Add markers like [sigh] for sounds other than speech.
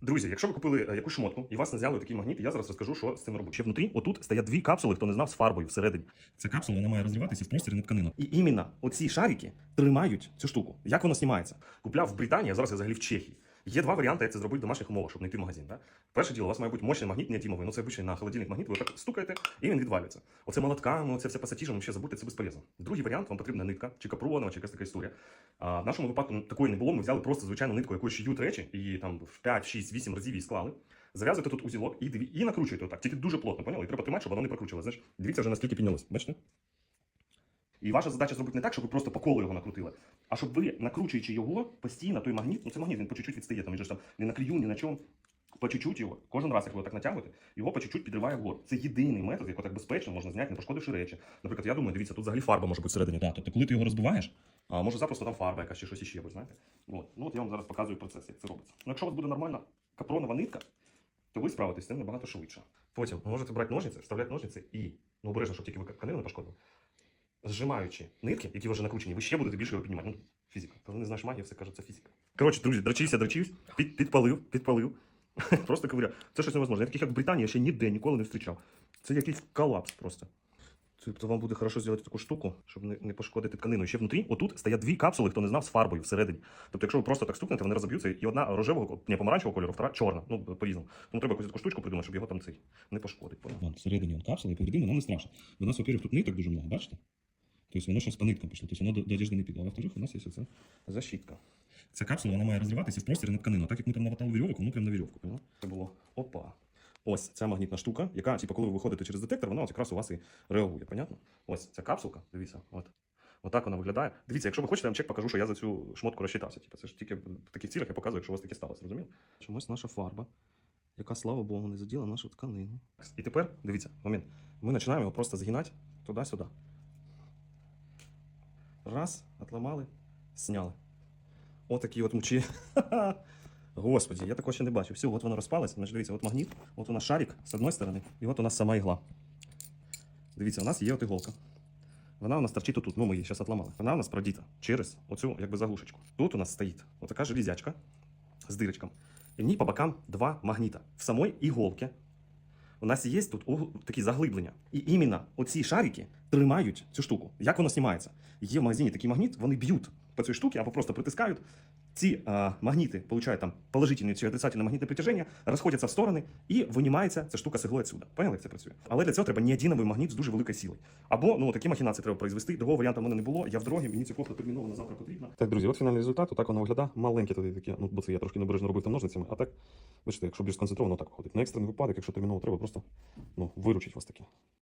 Друзі, якщо ви купили е, якусь шмотку і вас не взяли такий магніт, я зараз розкажу, що з цим робити. Ще внутрі, отут стоять дві капсули, хто не знав з фарбою всередині. Ця капсула вона має розриватися в простір на тканину. І іменно оці шарики тримають цю штуку. Як вона знімається? Купляв в Британії, а зараз я взагалі в Чехії. Є два варіанти, як це зробити в домашніх умовах, щоб не йти в магазин. Да? Перше діло, у вас має бути мощний магніт, неатімовий. Ну це обичний на холодильник магніт, ви так стукаєте, і він відвалюється. Оце молотками, це все пасатіжем, ще забудьте, це безполезно. Другий варіант, вам потрібна нитка, чи капронова, чи якась така історія. А в нашому випадку ну, такої не було. Ми взяли просто звичайну нитку, якою шиють речі, і там в 5, 6, 8 разів її склали. Зав'язуєте тут узілок і, і накручуєте отак. Тільки дуже плотно, поняли? І треба тримати, щоб воно не прокручувалося. Знаєш, дивіться вже наскільки піднялось. Бачите? І ваша задача зробити не так, щоб ви просто по колу його накрутили, а щоб ви, накручуючи його постійно, той магніт, ну це магніт, він по чуть-чуть відстає, там він же ж там не на клію, ні на чому. По чуть-чуть його, кожен раз, як ви так натягуєте, його по чуть-чуть підриває вгору. Це єдиний метод, який так безпечно можна зняти, не пошкодивши речі. Наприклад, я думаю, дивіться, тут взагалі фарба може бути всередині. Так, тобто, коли ти його розбиваєш, а може запросто там фарба якась чи щось іще, ви знаєте. От. Ну от я вам зараз показую процес, як це робиться. Ну, якщо у вас буде нормальна капронова нитка, то ви справитесь з цим набагато швидше. Потім можете брати ножниці, вставляти ножниці і, ну обережно, щоб тільки ви тканину не пошкодили. Зжимаючи нитки, які вже накручені, ви ще будете більше його піднімати. Ну, фізика. Коли не знаєш магії, все каже, це фізика. Коротше, друзі, дрочився, дрочився, під, підпалив, підпалив. [laughs] Просто ковиря. Це щось невозможне. Я таких, як в Британії, я ще ніде ніколи не зустрічав. Це якийсь колапс просто. Тобто вам буде хорошо зробити таку штуку, щоб не, не пошкодити тканину. І ще внутрі, отут стоять дві капсули, хто не знав, з фарбою всередині. Тобто, якщо ви просто так стукнете, вони розоб'ються, і одна рожевого, не помаранчевого кольору, втора чорна. Ну, по-різному. Тому треба якусь таку штучку придумати, щоб його там цей не пошкодить. Вон, всередині он і повідимо, воно не страшно. У нас, во-первых, тут ниток дуже много, бачите? Тобто воно щось по ниткам пішло, тобто воно до, одежди не піде. А во-вторых, у нас є оце защитка. Ця капсула вона має розриватися в просторі на тканину. Так як ми там наватали вірьовок, воно прямо на вірьовку. Понял? Це було опа. Ось ця магнітна штука, яка, типу, коли ви виходите через детектор, вона от якраз у вас і реагує. Понятно? Ось ця капсулка, дивіться, от. Отак вона виглядає. Дивіться, якщо ви хочете, я вам чек покажу, що я за цю шмотку розчитався. Типу, це ж тільки в таких цілях я показую, якщо у вас таке сталося, розумієте? Чомусь наша фарба, яка, слава Богу, не заділа нашу тканину. І тепер, дивіться, момент. Ми починаємо його просто згинати туди-сюди. Раз, отламали, сняли. Отакі от мучі. [laughs] Господи, я такого ще не бачив. Все, от воно розпалось. Значить, дивіться, от магніт, от у нас шарик з одної сторони, і от у нас сама ігла. Дивіться, у нас є от іголка. Вона у нас торчить отут, ну ми її зараз отламали. Вона у нас продіта через оцю якби заглушечку. Тут у нас стоїть отака железячка з дирочком. І в ній по бокам два магніта. В самій іголці у нас є тут такі заглиблення. І іменно оці шарики тримають цю штуку. Як воно знімається? Є в магазині такий магніт, вони б'ють по цій штуці або просто притискають. Ці а, магніти получають там положительне чи отрицательне магнітне притяження, розходяться в сторони і винімається ця штука з іглою отсюда. Поняли, як це працює? Але для цього треба неодиновий магніт з дуже великою силою. Або ну такі махінації треба произвести. Другого варіанту в мене не було. Я в дорогі, мені ця кофта терміново на завтра потрібна. Так, друзі, от фінальний результат. Отак воно виглядає. Маленькі туди такі, ну бо це я трошки небережно робив там ножницями. А так, бачите, якщо більш сконцентровано, так виходить. На екстрений випадок, якщо терміново треба, просто ну виручить вас таке.